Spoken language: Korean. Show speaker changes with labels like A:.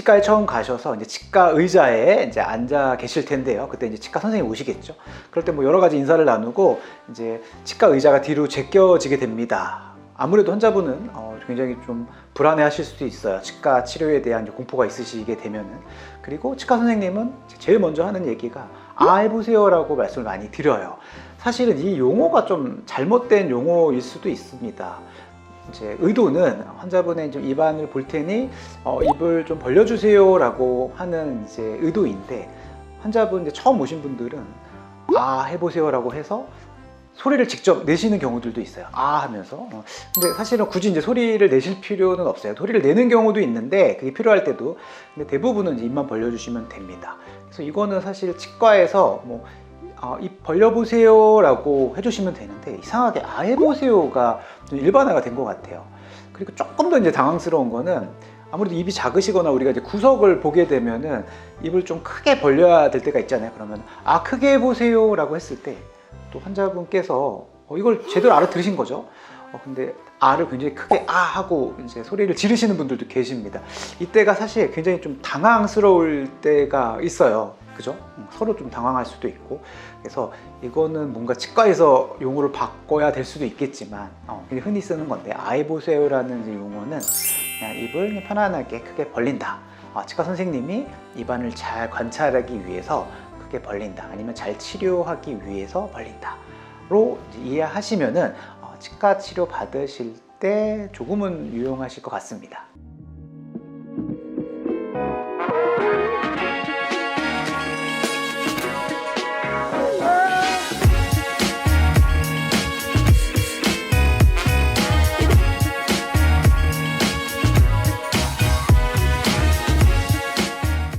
A: 치과에 처음 가셔서 이제 치과 의자에 이제 앉아 계실 텐데요. 그때 이제 치과 선생님 오시겠죠. 그럴 때 뭐 여러 가지 인사를 나누고 이제 치과 의자가 뒤로 제껴지게 됩니다. 아무래도 환자분은 어, 굉장히 좀 불안해 하실 수도 있어요. 치과 치료에 대한 공포가 있으시게 되면은 그리고 치과 선생님은 제일 먼저 하는 얘기가 아 해보세요라고 말씀을 많이 드려요. 사실은 이 용어가 좀 잘못된 용어일 수도 있습니다. 이제 의도는 환자분의 좀 입안을 볼 테니 어, 입을 좀 벌려주세요라고 하는 이제 의도인데 환자분 이제 처음 오신 분들은 아 해보세요라고 해서 소리를 직접 내시는 경우들도 있어요. 아 하면서. 어, 근데 사실은 굳이 이제 소리를 내실 필요는 없어요. 소리를 내는 경우도 있는데 그게 필요할 때도. 근데 대부분은 이제 입만 벌려주시면 됩니다. 그래서 이거는 사실 치과에서 뭐 어, 입 벌려보세요 라고 해주시면 되는데 이상하게 아 해보세요가 좀 일반화가 된 것 같아요. 그리고 조금 더 이제 당황스러운 거는 아무래도 입이 작으시거나 우리가 이제 구석을 보게 되면은 입을 좀 크게 벌려야 될 때가 있잖아요. 그러면 아 크게 해보세요 라고 했을 때 또 환자분께서 어, 이걸 제대로 알아들으신 거죠. 어, 근데 아를 굉장히 크게 아 하고 이제 소리를 지르시는 분들도 계십니다. 이때가 사실 굉장히 좀 당황스러울 때가 있어요. 그죠? 음, 서로 좀 당황할 수도 있고 그래서 이거는 뭔가 치과에서 용어를 바꿔야 될 수도 있겠지만 어, 흔히 쓰는 건데 아이 보세요라는 용어는 그냥 입을 편안하게 크게 벌린다. 어, 치과 선생님이 입안을 잘 관찰하기 위해서 크게 벌린다. 아니면 잘 치료하기 위해서 벌린다 로 이제 이해하시면은 어, 치과 치료 받으실 때 조금은 유용하실 것 같습니다.